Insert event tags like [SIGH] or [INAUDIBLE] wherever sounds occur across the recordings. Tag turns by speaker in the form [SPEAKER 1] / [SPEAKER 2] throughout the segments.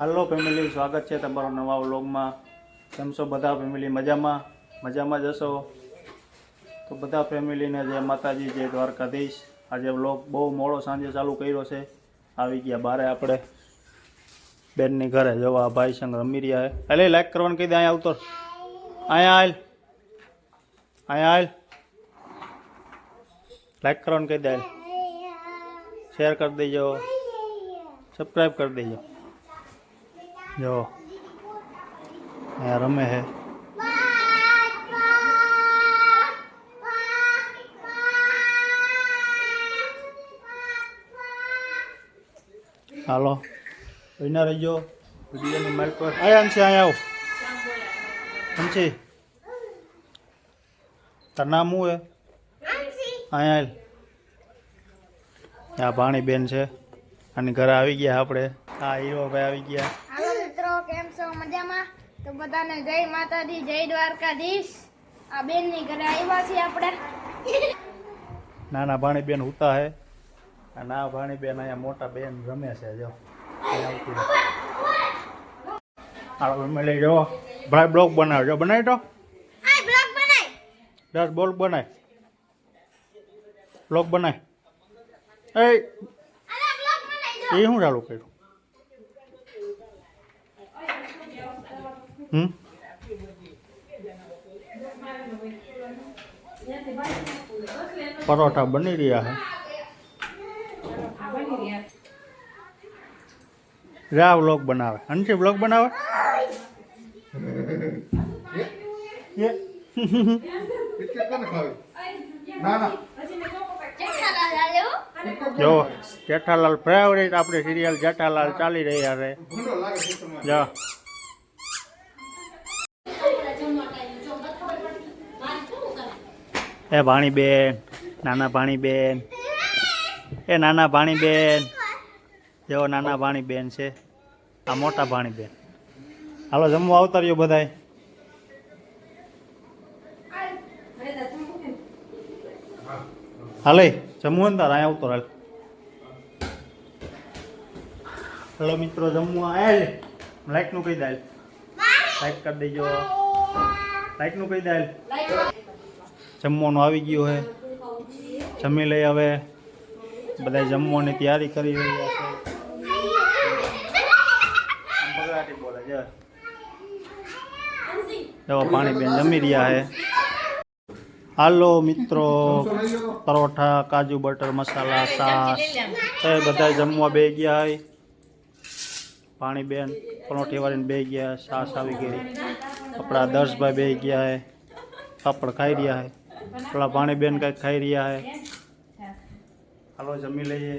[SPEAKER 1] હાલો family સ્વાગત છે તમારો નવા વ્લોગમાં. કેમ છો બધા ફેમિલી મજામાં? મજામાં જશો તો બધા ફેમિલીને જય માતાજી, જય દ્વારકાધીશ. આજે વ્લોગ બહુ મોડો સાંજે ચાલુ કર્યો છે. આવી ગયા બારે આપણે. બેનની ઘરે જવા. ભાઈ સંગ રમી રહ્યા હે એટલે લાઈક કરવાનું કહી દે, અહીંયા આવતો અહીંયા આયલ અહીંયા આયલ લાઈક કરવાનું કહી દે. શેર કરી દેજો. સબસ્ક્રાઈબ કરી દેજો. જો. અહીંયા રમે છે. હાલો. વિના રહીજો વિડીયોની માઇક પર. આયા અંશી, અહીંયા આવો. અંશી. તાર નામ શું હે અહીંયા આ ભાણી બેન છે. અને ઘરે આવી ગયા આપણે. હા હીરો ભાઈ આવી ગયા.
[SPEAKER 2] કેમ છો? મજામાં? તો બધાને જય માતાજી જય દ્વારકાધીશ. આ બેનની ઘરે આવ્યા છીએ આપણે.
[SPEAKER 1] નાના ભાણી બેન ઉતા હે ના ભાણી બેન અહીંયા મોટા બેન રમે છે જો. મળી જો ભાઈ બ્લોક બનાવજો બનાવી તો દસ બોલ બનાય. બ્લોગ બનાય. એ
[SPEAKER 2] હું
[SPEAKER 1] એ ચાલુ કર્યું? હમ? પરોઠા બની રહ્યા છે. રા વ્લોગ બનાવે. અંશી વ્લોગ બનાવે? [LAUGHS] જો જેઠાલાલ ફેવરેટ આપણી સિરિયલ જેઠાલાલ ચાલી રહ્યા છે. જો. એ ભાણીબેન નાના ભાણીબેન એ નાના ભાણીબેન જેવો નાના ભાણીબેન છે. આ મોટા ભાણીબેન હાલો જમવા આવતા રહ્યો બધાય. હાલે જમવું ને તાર અહીંયા આવતો હાલ હલો મિત્રો જમવા આયા લે લાઈકનું કહી દે. લાઈક કરી દેજો. લાઈકનું કહી દે. જમવાનું આવી ગયું છે જમી લઈ હવે. બધા જમવાની તૈયારી કરી રહ્યા છે. બોલે છે. પાણી બેન જમી રહ્યા હે. હાલો મિત્રો પરોઠા કાજુ બટર મસાલા સાસ એ બધા જમવા બે ગયા પાણી બેન પરોઠી વાળીને બે ગયા સાસ આવી ગઈ. આપણા દર્શભાઈ બે ગયા હે. પાપડ ખાઈ રહ્યા હે. આપણા પાણી બેન કંઈક ખાઈ રહ્યા છે હાલો, જમી લઈએ.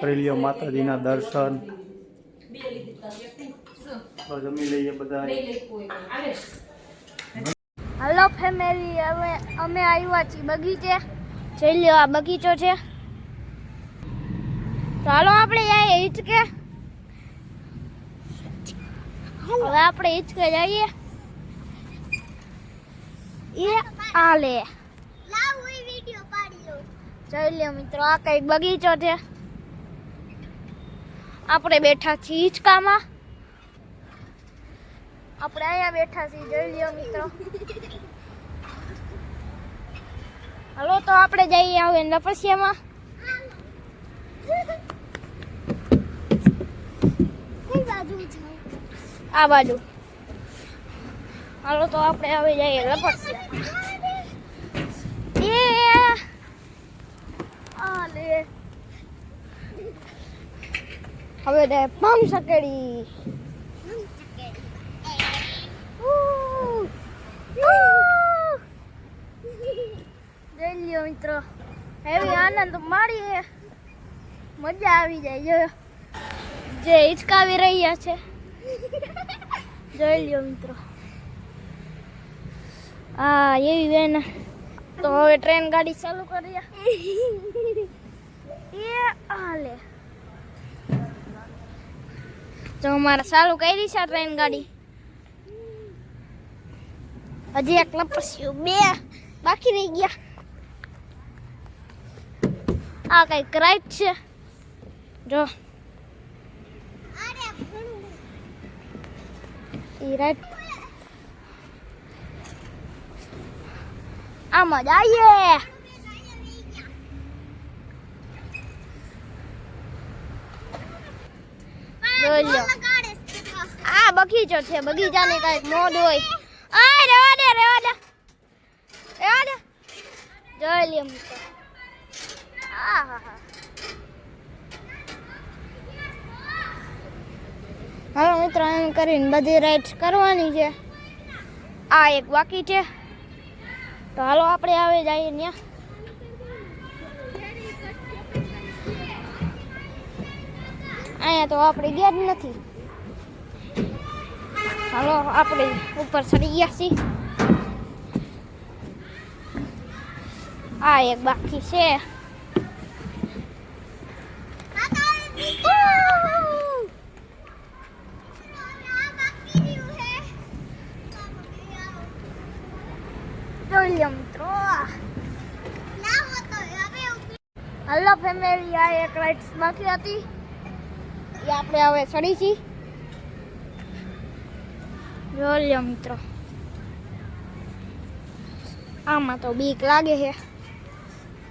[SPEAKER 1] કરી લ્યો માતાજીના દર્શન. જમી લઈએ બધા
[SPEAKER 2] હાલો, ફેમિલી, હવે અમે આવ્યા છીએ બગીચે. જઈ લ્યો, આ બગીચો છે. ચાલો આપણે હિચકે. હવે આપણે હિચકે જઈએ. એ આલે જોઈ લ્યો મિત્રો આ કઈ બગીચો છે. આપણે બેઠા છીએ હિંચકામાં. આપણે અહીંયા બેઠા છીએ જોઈ લ્યો મિત્રો. હાલો તો આપણે જઈએ હવે નપસિયામાં. આ બાજુ. હાલો તો આપણે હવે જઈએ લપસિયા એ આલે હવે દે પમ સકડી. જોઈ મિત્રો. એવી આનંદ માણીએ. મજા આવી જાય. જો, જે હિચકાવી રહ્યા છે. જોઈ લ્યો મિત્રો. આ એવી બેન તો હવે ટ્રેન ગાડી ચાલુ કરીએ [LAUGHS] એ જો અમારે ચાલુ કરી છે ટ્રેન ગાડી. હજી એક લપસ્યું. બે બાકી રહી ગયા. આ કંઈક રાઈટ છે. જો. એ રાઈટ આમ જ આવીએ આ બગીચો છે બગીચાની કંઈક મોડ હોય. આ રેવા દે રેવા દે. રેવા દે. જોઈ લે મિત્રો હા હાલો મિત્રો એમ કરીને બધી રાઈડ્સ કરવાની છે. આ એક બાકી છે. તો હાલો આપણે આવે જઈએ ત્યાં અહીંયા તો આપણે ગયા જ નથી. હાલો આપણે ઉપર ચડી ગયા છીએ. આ એક બાકી છે જોઈ લો મિત્રો હલો ફેમિલી આ એક રાઇડ્સ બાકી હતી. એ આપણે હવે ચડી છીએ જોઈ મિત્રો. આમાં તો બીક લાગે છે.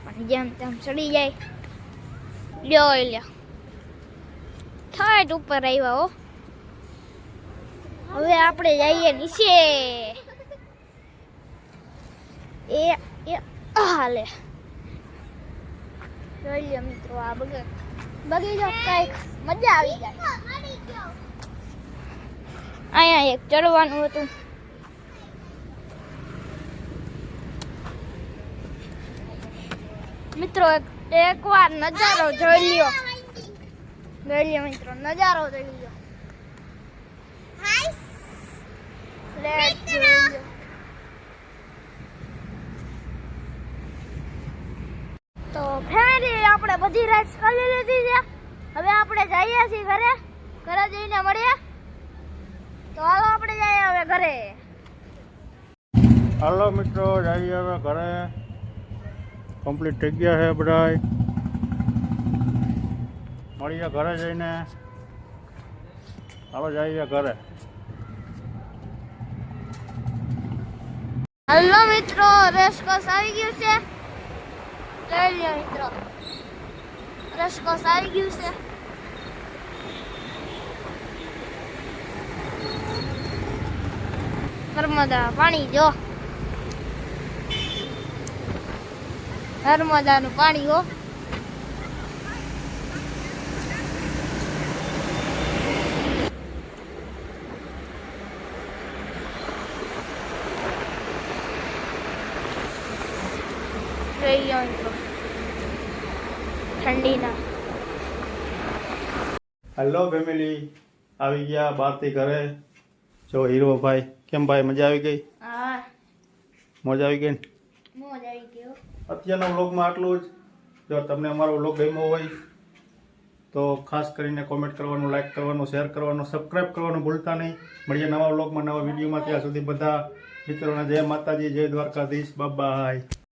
[SPEAKER 2] પણ જેમ તેમ ચડી જાય. જોઈ લ્યો. ઠાઠ ઉપર આવ્યા હો. હવે આપણે જઈએ નીચે. એ એ હાલે જોઈ લે મિત્રો આ બગી બગીચો કંઈક મજા આવી જાય. અહીંયા એક ચડવાનું હતું. મિત્રો એક એકવાર નજારો જોઈ લ્યો. જોઈ લ્યો મિત્રો નજારો જોઈ લ્યો. ફ્લેટ જોઈ લ્યો તો ફેમિલી આપણે બધી રાઈડ્સ કરી લીધી છે. હવે આપણે જઈએ છીએ ઘરે. ઘરે જઈને મળીએ. તો હાલો આપણે જઈએ હવે ઘરે.
[SPEAKER 1] હાલો મિત્રો જઈએ હવે ઘરે. કમ્પ્લીટ થઈ ગયા છે બધા મળીએ ઘરે જઈને. હાલો જઈએ ઘરે.
[SPEAKER 2] હલો મિત્રો રેસકોસ આવી ગયું છે. જય મિત્રો. રેસકોસ આવી ગયું છે નર્મદા પાણી જો નર્મદાનું પાણી હો લઈ લ્યો મિત્રો ઠંડીના.
[SPEAKER 1] હેલો ફેમિલી આવી ગયા બહારથી ઘરે. જો હીરો ભાઈ કેમ ભાઈ મજા આવી ગઈ?
[SPEAKER 2] હા.
[SPEAKER 1] મજા આવી ગઈ ને?
[SPEAKER 2] આવી ગયો
[SPEAKER 1] અત્યારના વ્લોગમાં આટલું જ. જો તમને અમારો વ્લોગ ગમ્યો હોય તો ખાસ કરીને કોમેન્ટ કરવાનું લાઈક કરવાનું શેર કરવાનું સબસ્ક્રાઈબ કરવાનું ભૂલતા નહીં. મળીએ નવા વ્લોગમાં નવા વિડીયોમાં. ત્યાં સુધી બધા મિત્રોને જય માતાજી જય દ્વારકાધીશ. બાય